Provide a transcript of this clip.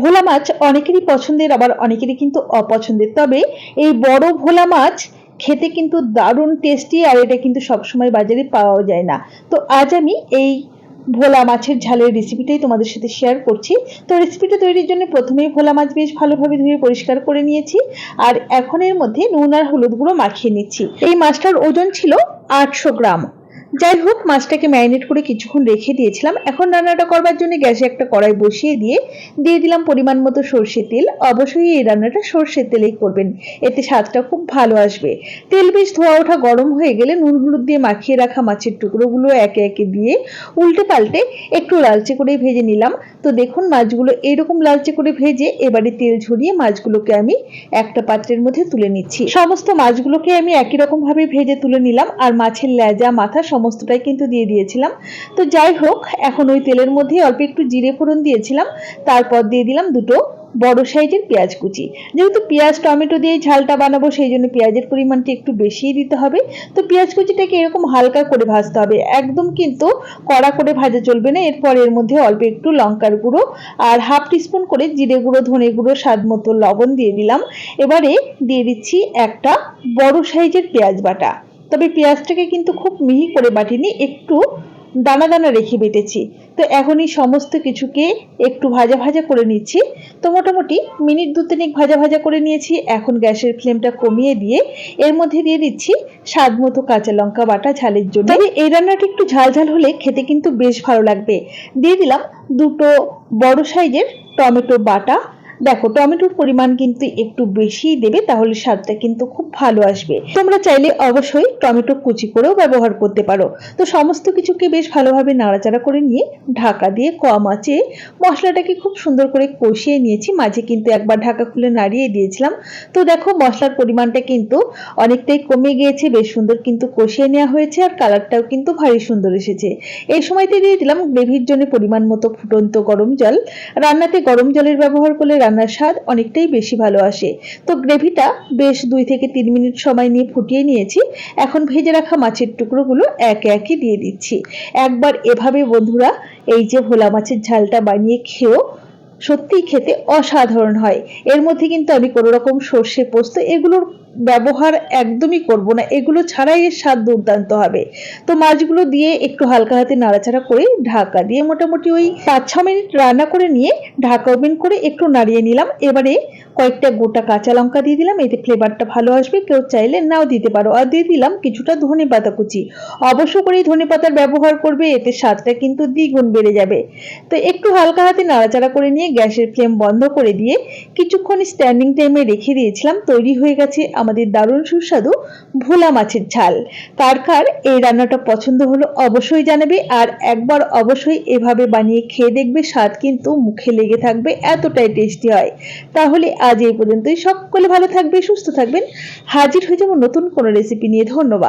ভোলা মাছ অনেকেরই পছন্দের, আবার অনেকেরই কিন্তু অপছন্দের। তবে এই বড় ভোলা মাছ খেতে কিন্তু দারুণ টেস্টি আর এটা কিন্তু সবসময় বাজারে পাওয়া যায় না। তো আজ আমি এই ভোলা মাছের ঝালের রেসিপিটাই তোমাদের সাথে শেয়ার করছি। তো রেসিপিটা তৈরির জন্য প্রথমেই ভোলা মাছ বেশ ভালোভাবে ধুয়ে পরিষ্কার করে নিয়েছি। আর এখন এর মধ্যে নুন আর হলুদ গুঁড়ো মাখিয়ে নিচ্ছি। এই মাছটার ওজন ছিল আটশো গ্রাম। যাই হোক, মাছটাকে ম্যারিনেট করে কিছুক্ষণ রেখে দিয়েছিলাম। এখন রান্নাটা করবার জন্য গ্যাসে একটা কড়াই বসিয়ে দিয়ে দিয়ে দিলাম পরিমাণ মতো সর্ষে তেল। অবশ্যই এই রান্নাটা সর্ষের তেলেই করবেন। এতে স্বাদটা খুব ভালো আসবে। তেল বেশ ধোয়া ওঠা গরম হয়ে গেলে নুন হলুদ দিয়ে মাখিয়ে রাখা মাছের টুকরোগুলো একে একে দিয়ে উল্টে পাল্টে একটু লালচে করে ভেজে নিলাম। তো দেখুন, মাছগুলো এরকম লালচে করে ভেজে এবারে তেল ঝরিয়ে মাছগুলোকে আমি একটা পাত্রের মধ্যে তুলে নিচ্ছি। সমস্ত মাছগুলোকে আমি একই রকম ভাবে ভেজে তুলে নিলাম। আর মাছের লেজা, মাথা সমস্তটাই কিন্তু দিয়ে দিয়েছিলাম। তো যাই হোক, এখন ওই তেলের মধ্যে অল্প একটু জিরে ফোড়ন দিয়েছিলাম। তারপর দিয়ে দিলাম দুটো বড় সাইজের পেঁয়াজ কুচি। যেহেতু পেঁয়াজ, টমেটো দিয়ে ঝালটা বানাবো, সেই জন্য পেঁয়াজের পরিমাণটা একটু বেশিই দিতে হবে। তো পেঁয়াজ কুচিটাকে এরকম হালকা করে ভাজতে হবে। একদম কিন্তু কড়া করে ভাজা চলবে না। এরপর এর মধ্যে অল্প একটু লঙ্কার গুঁড়ো আর হাফ টিস্পুন করে জিরে গুঁড়ো, ধনে গুঁড়ো, স্বাদ মতো লবণ দিয়ে দিলাম। এবারে দিয়ে দিচ্ছি একটা বড় সাইজের পেঁয়াজ বাটা। তবে পেঁয়াজটাকে কিন্তু খুব মিহি করে বাটিনি, একটু দানা দানা রেখে বেটেছি। তো এখন এই সমস্ত কিছুকে একটু ভাজা ভাজা করে নিচ্ছি। তো মোটামুটি মিনিট দু তিনেক ভাজা ভাজা করে নিয়েছি, এখন গ্যাসের ফ্লেমটা কমিয়ে দিয়ে এর মধ্যে দিয়ে দিচ্ছি স্বাদ মতো কাঁচা লঙ্কা বাটা ঝালের জন্য। তবে এই রান্নাটা একটু ঝাল ঝাল হলে খেতে কিন্তু বেশ ভালো লাগবে। দিয়ে দিলাম দুটো বড় সাইজের টমেটো বাটা। দেখো, টমেটোর পরিমাণ কিন্তু একটু বেশিই দেবে, তাহলে স্বাদটা কিন্তু খুব ভালো আসবে। তোমরা চাইলে অবশ্যই টমেটো কুচি করেও ব্যবহার করতে পারো। তো সমস্ত কিছুকে বেশ ভালোভাবে নাড়াচাড়া করে নিয়ে ঢাকা দিয়ে কম আঁচে মশলাটাকে খুব সুন্দর করে কষিয়ে নিয়েছি। মাঝে কিন্তু একবার ঢাকা খুলে নাড়িয়ে দিয়েছিলাম। তো দেখো, মশলার পরিমাণটা কিন্তু অনেকটাই কমে গিয়েছে, বেশ সুন্দর কিন্তু কষিয়ে নেওয়া হয়েছে আর কালারটাও কিন্তু ভারী সুন্দর এসেছে। এই সময়তে দিয়ে দিলাম গ্রেভির জন্য পরিমাণ মতো ফুটন্ত গরম জল। রান্নাতে গরম জলের ব্যবহার করলে রান্নার স্বাদ অনেকটাই বেশি ভালো আসে। তো গ্রেভিটা বেশ দুই থেকে তিন মিনিট সময় নিয়ে ফুটিয়ে নিয়েছি। এখন ভেজে রাখা মাছের টুকরোগুলো একে একে দিয়ে দিচ্ছি। একবার এভাবে বন্ধুরা এই যে ভোলা মাছের ঝালটা বানিয়ে খেয়েও সত্যিই খেতে অসাধারণ হয়। এর মধ্যে কিন্তু আমি কোনোরকম সর্ষে পোস্ত এগুলোর ব্যবহার একদমই করব না। এগুলো ছাড়াই এর স্বাদ দুর্দান্ত হবে। তো মাছগুলো দিয়ে একটু হালকা হাতে নাড়াচাড়া করে ঢাকা দিয়ে মোটামুটি ওই পাঁচ ছ মিনিট রান্না করে নিয়ে ঢাকা ওভেন করে একটু নাড়িয়ে নিলাম। এবারে কয়েকটা গোটা কাঁচা লঙ্কা দিয়ে দিলাম। এতে ফ্লেভারটা ভালো আসবে। কেউ চাইলে নাও দিতে পারো। আর দিয়ে দিলাম কিছুটা ধনে পাতা কুচি। অবশ্য করেই ধনে পাতার ব্যবহার করবে, এতে স্বাদটা কিন্তু দ্বিগুণ বেড়ে যাবে। তো একটু হালকা হাতে নাড়াচাড়া করে নিয়ে গ্যাসের ফ্লেম বন্ধ করে দিয়ে কিছুক্ষণ স্ট্যান্ডিং টাইমে রেখে দিয়েছিলাম। তৈরি হয়ে গেছে আমাদের দারুণ সুস্বাদু ভোলা মাছের ঝাল। কার কার এই রান্নাটা পছন্দ হলো অবশ্যই জানাবে আর একবার অবশ্যই এভাবে বানিয়ে খেয়ে দেখবে, স্বাদ কিন্তু মুখে লেগে থাকবে, এতটাই টেস্টি হয়। তাহলে আজ এই পর্যন্তই। সকলে ভালো থাকবে, সুস্থ থাকবেন। হাজির হয়ে যাব নতুন কোনো রেসিপি নিয়ে। ধন্যবাদ।